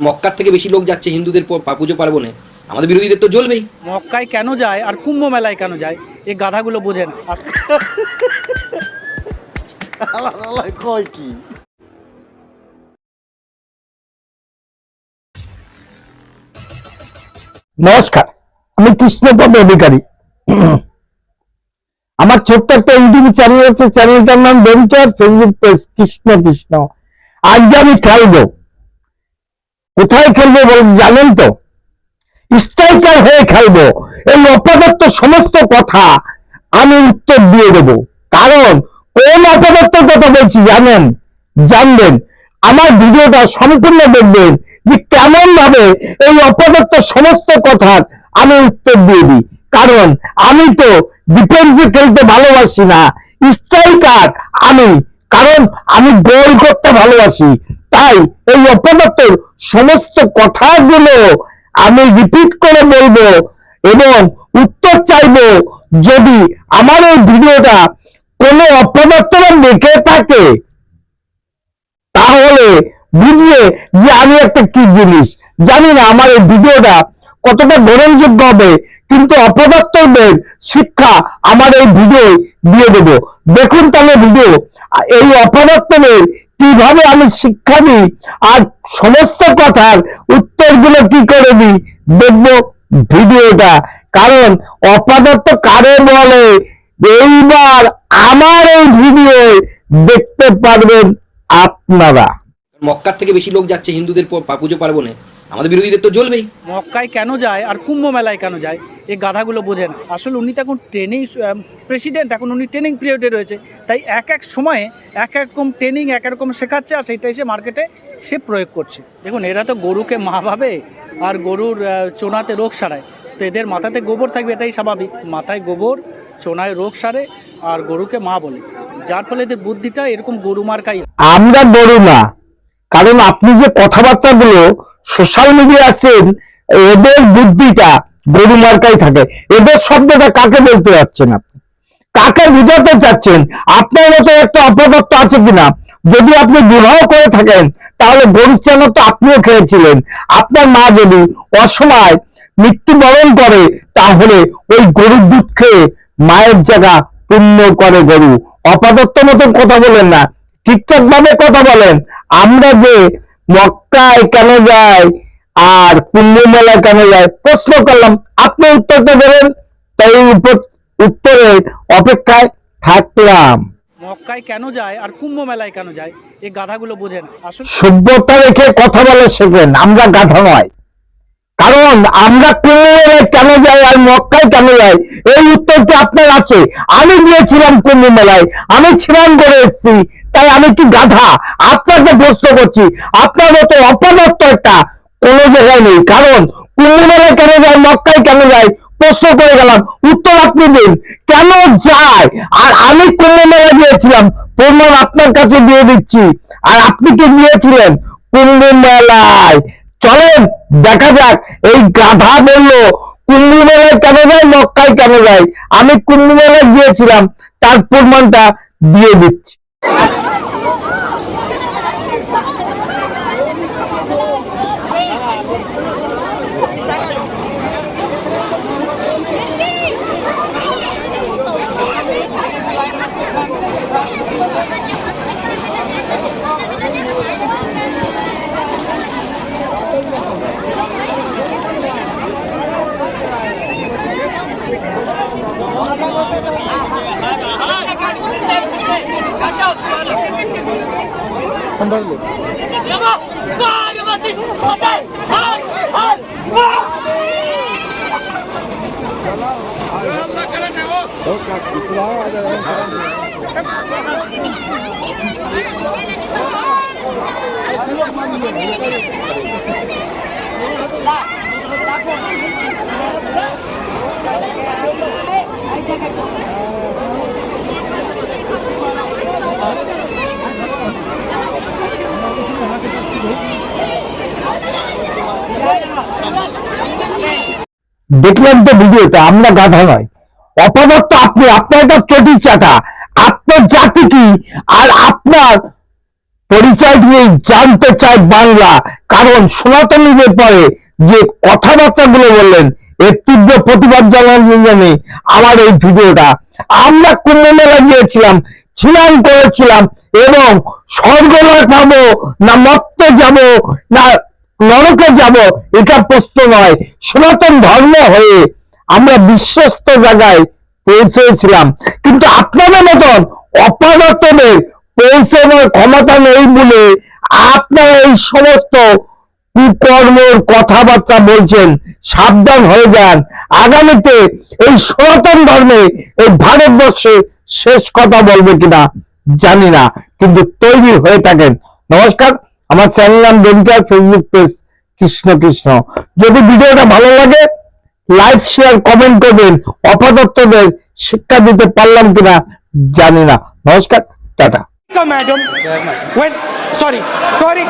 মক্কার থেকে বেশি লোক যাচ্ছে হিন্দুদের পুজো পার্বণে। আমাদের বিরোধীদের তো জ্বলবেই। মক্কায় কেন যায় আর কুম্ভ মেলায় কেন যায়? এই গাধাগুলো বোঝে না। কয় কি নমস্কার আমি কৃষ্ণপদ অধিকারী। আমার ছোট্ট একটা ইউটিউব চ্যানেল আছে চ্যানেলটার নাম বেন্টার ফেসবুক পেজ কৃষ্ণ কৃষ্ণ। আজকে আমি খেলব কোথায় খেলব জানেন তো? স্ট্রাইকার হয়ে খেলব। এই অপদত্ত সমস্ত কথা আমি উত্তর দিয়ে দেব। কারণ কোন অপদত্তের কথা বলছি জানেন? জানবেন। আমার ভিডিওটা সম্পূর্ণ দেখবেন যে কেমন ভাবে এই অপদত্ত সমস্ত কথার আমি উত্তর দিয়ে দিই। কারণ আমি তো ডিফেন্সে খেলতে ভালোবাসি না। স্ট্রাইকার আমি। কারণ আমি গোল করতে ভালোবাসি। তাই এই অপদত্তর সমস্ত কথাগুলো আমি রিপিট করে বলব এবং উত্তর চাইব যদি আমার এই ভিডিওটা কোনো অপদত্তরা দেখে থাকে, তাহলে বুঝবে যে আমি একটা কি জিনিস। জানি না আমার এই ভিডিওটা কতটা গ্রহণযোগ্য হবে, কিন্তু অপদার্থদের শিক্ষা আমার এই ভিডিও দিয়ে দেব। দেখুন তাহলে ভিডিও, এই অপদার্থদের কীভাবে আমি শিক্ষা দিই আর সমস্ত কথার উত্তরগুলো কি করে দিই, দেখব ভিডিওটা। কারণ অপাদত্ত কারে বলে, এইবার আমার এই ভিডিও দেখতে পারবেন আপনারা। মক্কার থেকে বেশি লোক যাচ্ছে হিন্দুদের পুজো পার্বণে। আমাদের বিরোধীদের তো জ্বলবেই। মক্কায় কেন যায় আর কুম্ভ মেলায় কেন যায় এই গাধাগুলো বোঝে না। আসলে উনি তো এখন ট্রেনিং প্রেসিডেন্ট এখন উনি ট্রেনিং পিরিয়ডে রয়েছে। তাই এক এক সময়ে এক এক রকম ট্রেনিং এক এক রকম শেখাচ্ছে আর সেটাই সে মার্কেটে সে প্রয়োগ করছে। দেখুন এরা তো গরুকে মা ভাবে আর গরুর চোনাতে রোগ সারায়। তো এদের মাথাতে গোবর থাকবে এটাই স্বাভাবিক। মাথায় গোবর চোনায় রোগ সারে আর গরুকে মা বলে। যার ফলে এদের বুদ্ধিটা এরকম গরু মার্কাই আমরা গরু না। কারণ আপনি যে কথাবার্তাগুলো সোশ্যাল মিডিয়া আছেন এদের বুদ্ধিটা গরু মার্কাই থাকে। এদের শব্দটা কাকে বলতে যাচ্ছেন আপনি? কাকে বুঝাতে চাচ্ছেন? আপনার মতো একটা অপদত্ত আছে কিনা? যদি আপনি বিবাহ করে থাকেন, তাহলে গরুর চান তো আপনিও খেয়েছিলেন। আপনার মা যদি অসময় মৃত্যুবরণ করে, তাহলে ওই গরুর দুধ খেয়ে মায়ের জায়গা পুণ্য করে গরু। অপাদত্ত মতন কথা বলেন না। ঠিকঠাক ভাবে কথা বলেন। আমরা যে মক্কায় কেন যায়? আর কুম্ভ মেলায় কেন যায়? প্রশ্ন করলাম। আপনি উত্তরটা দেবেন? তাই উত্তরের অপেক্ষায় থাকলাম। মক্কায় কেন যায় আর কুম্ভ মেলায় কেন যায়? এই গাধাগুলো বোঝেন। আসলে সভ্যতা রেখে কথা বলে শেখেন। আমরা গাধা নয়। কারণ আমরা কুম্ভ মেলায় কেন যাই আর মক্কায় কেন যাই? এই উত্তরটি আপনার আছে। আমি গিয়েছিলাম কুম্ভ মেলায় আমি ছিলাম করে এসেছি। তাই আমি কি গাধা? আপনাকে প্রশ্ন করছি। আপনার মতো অপদার্থ একটা কোনো জায়গায় নেই। কারণ কুম্ভ মেলায় কেন যায় মক্কায় কেন যায় প্রশ্ন করে গেলাম। উত্তর আপনি দিন। কেন যায়? আর আমি কুম্ভ মেলায় গিয়েছিলাম। প্রমাণ আপনার কাছে দিয়ে দিচ্ছি। আর আপনি কি গিয়েছিলেন? কুম্ভ মেলায় চলেন, দেখা যাক, এই গাধা বলল কুম্ভ মেলায় কেন যায়, মক্কায় কেন যায়? আমি কুম্ভ মেলায় গিয়েছিলাম, তার প্রমাণটা দিয়ে দিচ্ছি। കൊണ്ടുവരില്ലേ Thank you. দেখলাম তো ভিডিওটা আমরা গাধা নয়। অপদার্থ আপনি, আপনার একটা চটি চাটা, আপনার জাতি কি? আর আপনার পরিচয় দিয়ে জানতে চায় বাংলা। কারণ সনাতনীদের পরে যে কথাবার্তাগুলো বললেন, এর তীব্র প্রতিবাদ জানানোর জন্য আমার এই ভিডিওটা। আমরা কুম্ভ মেলা গিয়েছিলাম, স্নান করেছিলাম, এবং স্বর্গলোক পাবো না মত্ত যাব না নরকে যাব, এটা প্রশ্ন নয়। সনাতন ধর্ম হয়ে আমরা বিশ্বস্ত জায়গায় পৌঁছেছিলাম। কিন্তু আপনাদের মতন অপারতনের পৌঁছানোর ক্ষমতা নেই বলে আপনারা এই সমস্ত কুকর্মর কথাবার্তা বলছেন। সাবধান হয়ে যান। আগামীতে এই সনাতন ধর্মে এই ভারতবর্ষে শেষ কথা বলবে কিনা জানি না, কিন্তু তৈরি হয়ে থাকেন। নমস্কার। আমার চ্যানেল নাম দেবিকা ফেসবুক পেজ কৃষ্ণ কৃষ্ণ। যদি ভিডিওটা ভালো লাগে লাইক শেয়ার কমেন্ট করবেন অপদত্তদের শিক্ষা দিতে পারলাম কিনা জানি না। নমস্কার, টাটা। Madam sorry sorry.